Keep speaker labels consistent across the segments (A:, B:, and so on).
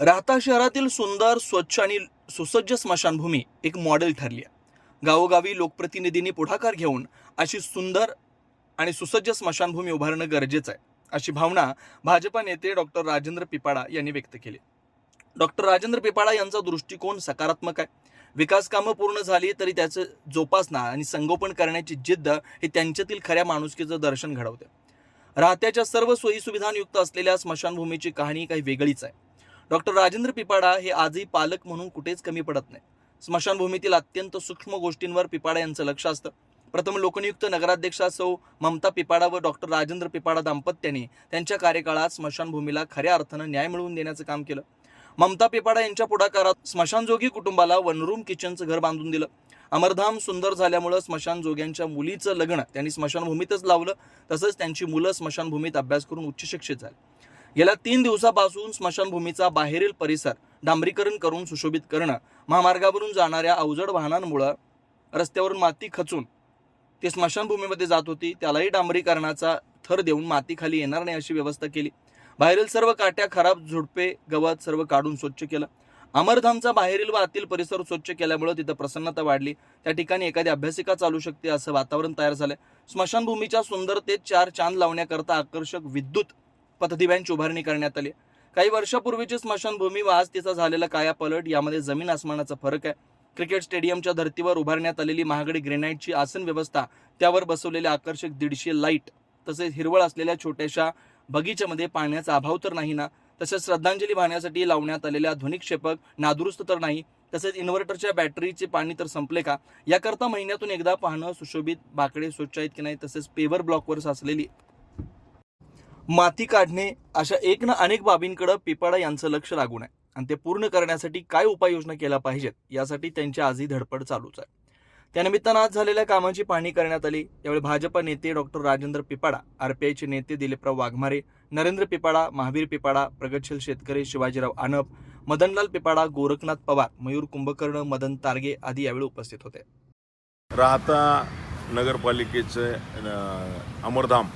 A: राहता शहरातील सुंदर स्वच्छ आणि सुसज्ज स्मशानभूमी एक मॉडेल ठरली आहे. गावोगावी लोकप्रतिनिधींनी पुढाकार घेऊन अशी सुंदर आणि सुसज्ज स्मशानभूमी उभारणं गरजेचं आहे अशी भावना भाजपा नेते डॉक्टर राजेंद्र पिपाडा यांनी व्यक्त केली. डॉक्टर राजेंद्र पिपाडा यांचा दृष्टिकोन सकारात्मक आहे. विकास कामं पूर्ण झाली तरी त्याचं जोपासना आणि संगोपन करण्याची जिद्द हे त्यांच्यातील खऱ्या माणुसकीचं दर्शन घडवते. राहत्याच्या सर्व सोयी सुविधांयुक्त असलेल्या स्मशानभूमीची कहाणी काही वेगळीच आहे. डॉक्टर राजेंद्र पिपाडा हे आजही पालक म्हणून कुठेच कमी पडत नाही. स्मशानभूमीतील अत्यंत सूक्ष्म गोष्टींवर पिपाडा यांचं लक्ष असतं. प्रथम लोकनियुक्त नगराध्यक्षा सौ ममता पिपाडा व डॉक्टर राजेंद्र पिपाडा दाम्पत्याने त्यांच्या कार्यकाळात स्मशानभूमीला खऱ्या अर्थानं न्याय मिळवून देण्याचं काम केलं. ममता पिपाडा यांच्या पुढाकारात स्मशानजोगी कुटुंबाला वनरूम किचनचं घर बांधून दिलं. अमरधाम सुंदर झाल्यामुळं स्मशानजोग्यांच्या मुलीचं लग्न त्यांनी स्मशानभूमीतच लावलं. तसंच त्यांची मुलं स्मशानभूमीत अभ्यास करून उच्च शिक्षित झाली. गेल्या तीन दिवसापासून स्मशानभूमीचा बाहेरील परिसर डांबरीकरण करून सुशोभित करणं महामार्गावरून जाणाऱ्या अवजड वाहनांमुळं रस्त्यावरून माती खचून ती स्मशानभूमीमध्ये जात होती त्यालाही डांबरीकरणाचा थर देऊन माती खाली येणार नाही अशी व्यवस्था केली. बाहेरील सर्व काट्या खराब झुडपे गवत सर्व काढून स्वच्छ केलं. अमरधामचा बाहेरील व आतील परिसर स्वच्छ केल्यामुळे तिथं प्रसन्नता वाढली. त्या ठिकाणी एखादी अभ्यासिका चालू शकते असं वातावरण तयार झालं स्मशानभूमीच्या सुंदरतेत चार चांद लावण्याकरता आकर्षक विद्युत पथदिव्यांची उभारणी करण्यात आली. काही वर्षापूर्वीची स्मशानभूमी व आज तिचा झालेला कायापलट यामध्ये जमीन आसमानाचा फरक आहे. क्रिकेट स्टेडियमच्या धर्तीवर उभारण्यात आलेली महागडी ग्रेनाईटची आसन व्यवस्था त्यावर बसवलेले आकर्षक दीडशे लाइट तसेच हिरवळ असलेल्या छोट्याशा बगीच्यामध्ये पाण्याचा अभाव तर नाही ना? तसेच श्रद्धांजली वाहण्यासाठी लावण्यात आलेल्या ध्वनिक्षेपक नादुरुस्त तर नाही? तसेच इन्व्हर्टरच्या बॅटरीचे पाणी तर संपले का? याकरता महिन्यातून एकदा पाहणं सुशोभित बाकडे स्वच्छ आहेत की नाही? तसेच पेवर ब्लॉकवर साचलेली माती काढणे अशा एक ना अनेक बाबींकडे पिपाडा यांचं लक्ष लागून आहे. आणि ते पूर्ण करण्यासाठी काय उपाययोजना केल्या पाहिजेत यासाठी त्यांची आजही धडपड चालूच आहे. त्यानिमित्तानं आज झालेल्या कामाची पाहणी करण्यात आली. यावेळी भाजपा नेते डॉक्टर राजेंद्र पिपाडा आरपीआयचे नेते दिलीपराव वाघमारे नरेंद्र पिपाडा महावीर पिपाडा प्रगतशील शेतकरी शिवाजीराव आनप मदनलाल पिपाडा गोरखनाथ पवार मयूर कुंभकर्ण मदन तारगे आदी यावेळी उपस्थित होते.
B: राहता नगरपालिकेचे अमरधाम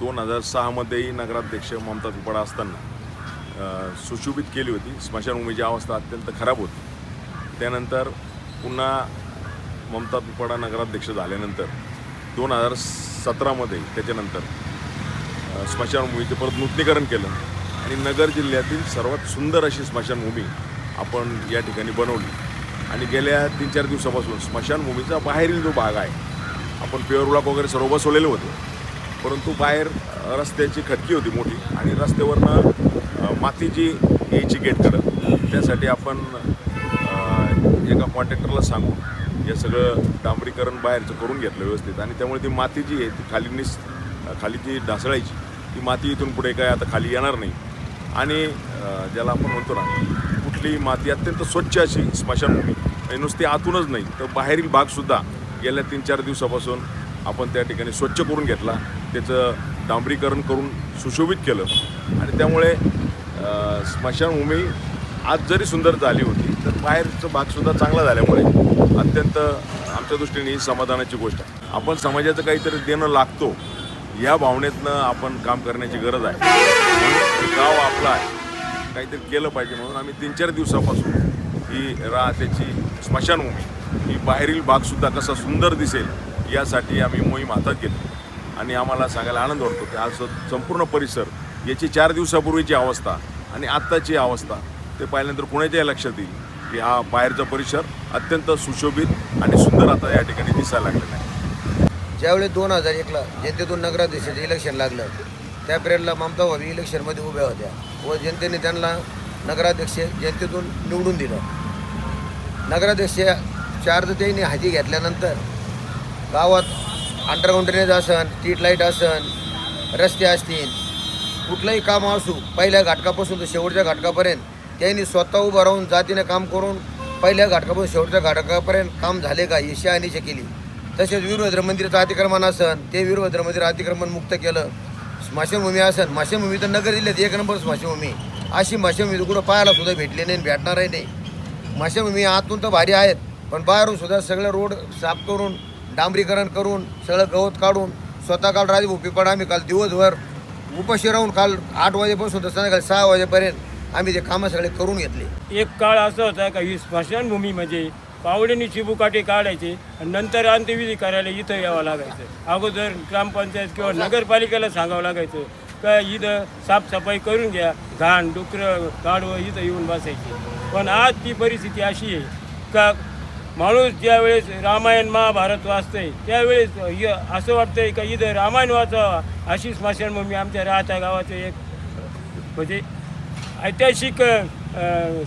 B: दोन हजार सहामध्येही नगराध्यक्ष ममता पिपाडा असताना सुशोभित केली होती. स्मशानभूमीची अवस्था अत्यंत खराब होती. त्यानंतर पुन्हा ममता पिपाडा नगराध्यक्ष झाल्यानंतर दोन हजार सतरामध्ये त्याच्यानंतर अ, स्मशानभूमीचे परत नूतनीकरण केलं आणि नगर जिल्ह्यातील सर्वात सुंदर अशी स्मशानभूमी आपण या ठिकाणी बनवली. आणि गेल्या तीन चार दिवसापासून स्मशानभूमीचा बाहेरील जो भाग आहे आपण पेवर ब्लॉक वगैरे सर्व बसवलेले होते. परंतु बाहेर रस्त्याची खटकी होती मोठी आणि रस्त्यावरनं माती मातीची यायची गेटकडं त्यासाठी आपण एका कॉन्ट्रॅक्टरला सांगू हे सगळं डांबरीकरण बाहेरचं करून घेतलं व्यवस्थित आणि त्यामुळे ती माती जी आहे ती खाली निस खाली जी ढासळायची ती माती इथून पुढे काय आता खाली येणार नाही. आणि ज्याला आपण म्हणतो ना कुठली माती अत्यंत स्वच्छ अशी स्मशानभूमी. आणि नुसती आतूनच नाही तर बाहेरील भागसुद्धा गेल्या तीन चार दिवसापासून आपण त्या ठिकाणी स्वच्छ करून घेतला. त्याचं डांबरीकरण करून सुशोभित केलं. आणि त्यामुळे स्मशानभूमी आज जरी सुंदर झाली होती तर बाहेरचं भागसुद्धा चांगला झाल्यामुळे अत्यंत आमच्या दृष्टीने ही समाधानाची गोष्ट आहे. आपण समाजाचं काहीतरी देणं लागतो या भावनेतनं आपण काम करण्याची गरज आहे. गाव आपलं आहे. काहीतरी केलं पाहिजे म्हणून आम्ही तीन चार दिवसापासून ही राहत्याची स्मशानभूमी. ही बाहेरील भागसुद्धा कसा सुंदर दिसेल यासाठी आम्ही मोहीम हातात घेतली आणि आम्हाला सांगायला आनंद वाटतो की आज संपूर्ण परिसर याची चार दिवसापूर्वीची अवस्था आणि आत्ताची अवस्था ते पाहिल्यानंतर कुणाच्याही लक्षात येईल की हा बाहेरचा परिसर अत्यंत सुशोभित आणि सुंदर आता या ठिकाणी दिसायला लागलेला आहे.
C: ज्यावेळी दोन हजार एकला जनतेतून नगराध्यक्षाचं इलेक्शन लागलं त्या पिरियडला ममता भावी इलेक्शनमध्ये उभ्या होत्या व जनतेने त्यांना नगराध्यक्ष जनतेतून निवडून दिलं. नगराध्यक्ष चार्ज त्यांनी हाती घेतल्यानंतर गावात अंडरग्राऊंड ड्रेनेज असन स्ट्रीट लाइट असन रस्ते असतील कुठलंही काम असू पहिल्या घाटकापासून तर शेवटच्या घाटकापर्यंत त्यांनी स्वतः उभं राहून जातीनं काम करून पहिल्या घाटकापासून शेवटच्या घाटकापर्यंत काम झाले का ही शहानिशा केली. तसेच वीरभद्र मंदिराचं अतिक्रमण असन ते वीरभद्र मंदिर अतिक्रमण मुक्त केलं. स्मशानभूमी असन स्मशानभूमी तर नगर जिल्ह्यात एक नंबर स्मशानभूमी. अशी स्मशानभूमी कुठं पाहायला सुद्धा भेटली नाही भेटणारही नाही. स्मशानभूमी आतून तर भारी आहेत. पण बाहेरून सुद्धा सगळं रोड साफ करून डांबरीकरण करून सगळं गवत काढून स्वतः काल राजे भोपीपाडा आम्ही काल दिवसभर उपाशी राहून काल आठ वाजेपासून तर संध्याकाळी सहा वाजेपर्यंत आम्ही ते कामं सगळे करून घेतले.
D: एक काळ असा होता का ही स्मशानभूमी म्हणजे पावडीने चिबुकाटे काढायचे आणि नंतर अंत्यविधी करायला इथं यावं लागायचं. अगोदर ग्रामपंचायत किंवा नगरपालिकेला सांगावं लागायचं का इथं साफसफाई करून घ्या घाण डुकरं गाडवं इथं येऊन बसायची. पण आज ती परिस्थिती अशी आहे का माणूस ज्यावेळेस रामायण महाभारत वाचतंय त्यावेळेस य- असं वाटतंय का इथं रामायण वाचावा? अशी स्मशानभूमी आमच्या राहत्या गावाचं एक म्हणजे ऐतिहासिक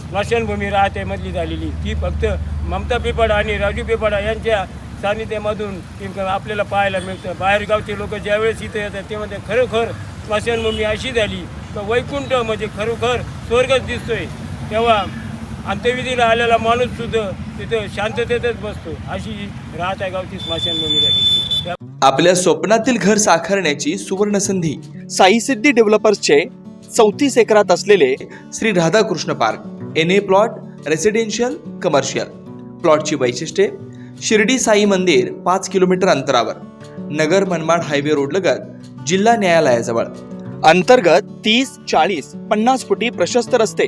D: स्मशानभूमी राहते मधली झालेली. ती फक्त ममता पिपाडा आणि राजू पिपाडा यांच्या सानिध्यामधून आपल्याला पाहायला मिळतं. बाहेरगावचे लोक ज्यावेळेस इथं येतात ते म्हणते खरोखर स्मशानभूमी अशी झाली तर वैकुंठ म्हणजे खरोखर स्वर्गच दिसतोय. तेव्हा अंत्यविधीला आलेला माणूस सुद्धा तिथं शांततेतच बसतो. अशी राहत्या गावची स्मशानभूमी झाली
A: आपल्या स्वप्नातील घर साकारण्याची सुवर्ण संधी साई सिद्धी डेव्हलपर्सचे चौतीस एकरात असलेले Shri Radhakrishna park N A plot residential commercial प्लॉटची वैशिष्ट्ये शिर्डी साई मंदिर पाच किलोमीटर अंतरावर नगर मनमाड हायवे रोड लगत जिल्हा न्यायालयाजवळ. अंतर्गत तीस चाळीस पन्नास फुटी प्रशस्त रस्ते.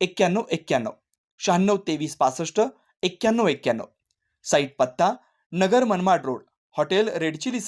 A: एक्क्याण्णव एक्क्याण्णव शहाण्णव तेवीस पासष्ट एक्क्याण्णव एक्क्याण्णव. साईट पत्ता Nagar Manmad road hotel red chilli